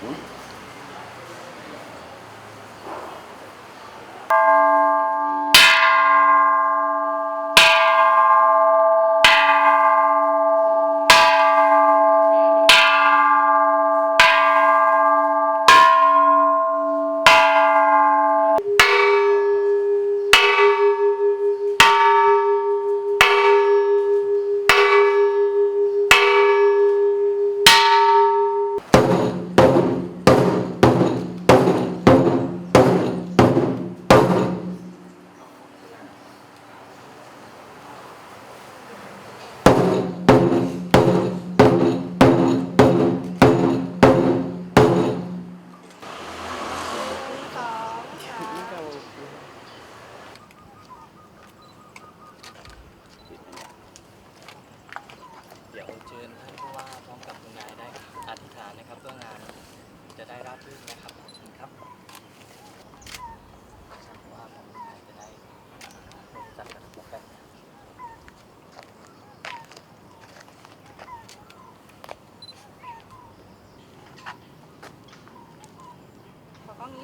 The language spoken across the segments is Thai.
หื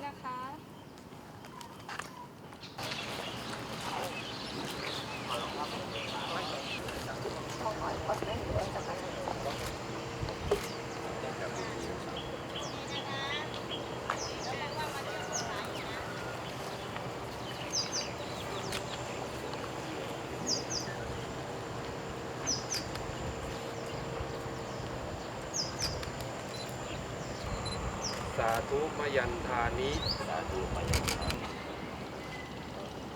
นะคะ เขาหอยก็ไม่เหลือสักอัน สา ธุมยันทานิ สาธุมยังครับ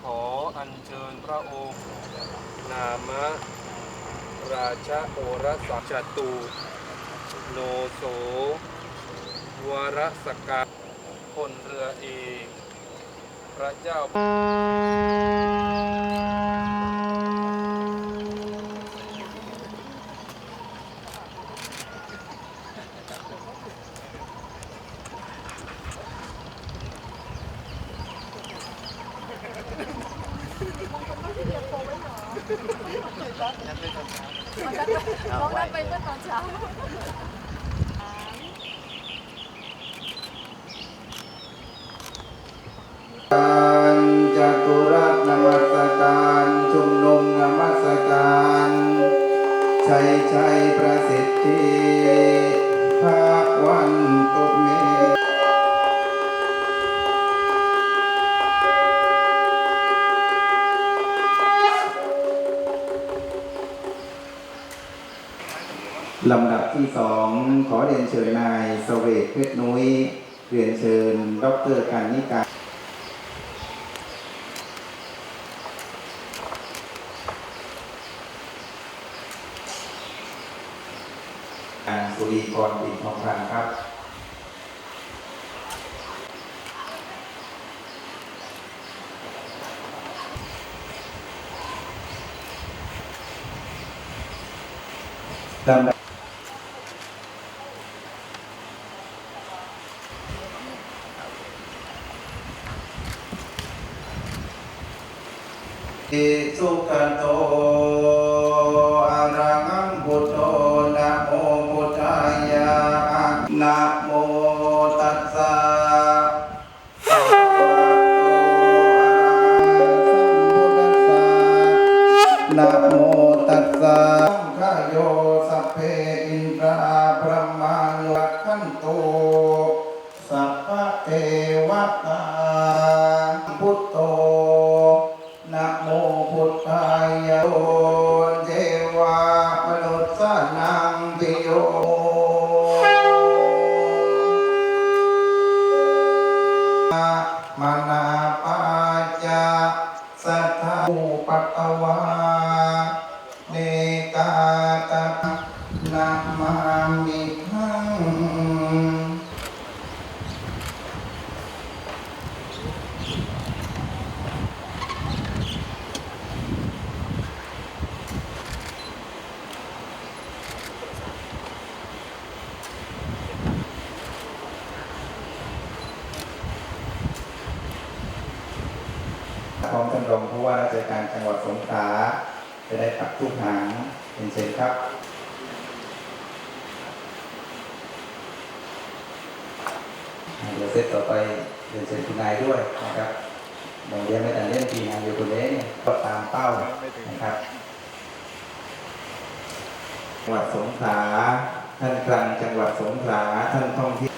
ขออัญเชิญพระองค์ นามะ ราชโอรสจตุโนโส วรสกาคนเรือเอกพระเจ้า น้องได้ไปเมื่อตอนเช้าการจตุรัสนมัสการชุมนุมนมัสการชัยชัยประสิทธิภาควันตุเม ลำดับที่สองขอเรียนเชิญนายสเวทเพชรนุ้ย เรียนเชิญ ดรการนิการการสุรีกรปิดทองพันครับลำดับ อิสุขโตอะระหังพุทโธนะโมพุทธายะนะโมตัสสะภะคะวะโตอระหังสัมตัสสะนะโมตัสสะสังฆโยสัพเพอินทรา มามิหังพร้อมรองผู้ว่าราชการจังหวัดสงขลาจะได้ปักทุกหางเป็นเชิญครับ เดี๋ยวเซตต่อไปเรียนเชิญคุณนายด้วยนะครับบางเรียไม่แต่เล่นทีนายอยู่คนเนี่ยก็ตามเป้านะครับจังหวัดสงขลาท่านกลางจังหวัดสงขลาท่านท่องที่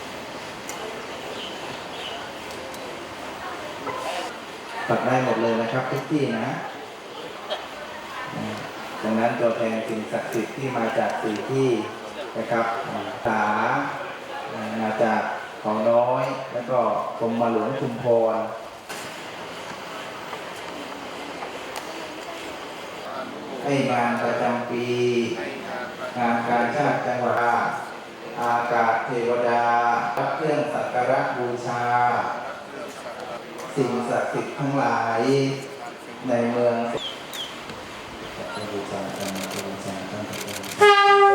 ปัดได้หมดเลยนะครับทุกที่นะดังนั้นตัวแทนสิ่งศักดิ์สิทธิ์ที่มาจากสี่ที่นะครับสามาจาก เขาน้อย แล้วก็กรมมาหลวงชุมพรให้งานประจำปี งานการชาติจังหวัดอากาศเทวดารับเครื่องสักการะบูชา สิ่งศักดิ์สิทธิ์ทั้งหลายในเมืองบูชากันบูชากัน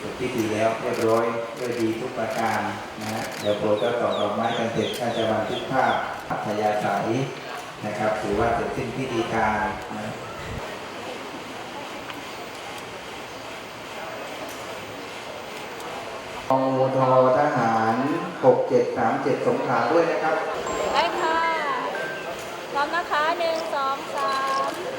สุดที่ดีแล้วเรียบร้อยด้วยดีทุกประการนะฮะเดี๋ยวโปรดก็ต่อดอกไม้กันเสร็จก็จะบันทึก ภาพอัธยาศัยนะครับถือว่าเสร็จสิ้นพิธีการนะกองมูทอทหาร 6737 สงขลาด้วยนะครับ ได้ค่ะ พร้อมนะคะหนึ่งสองสาม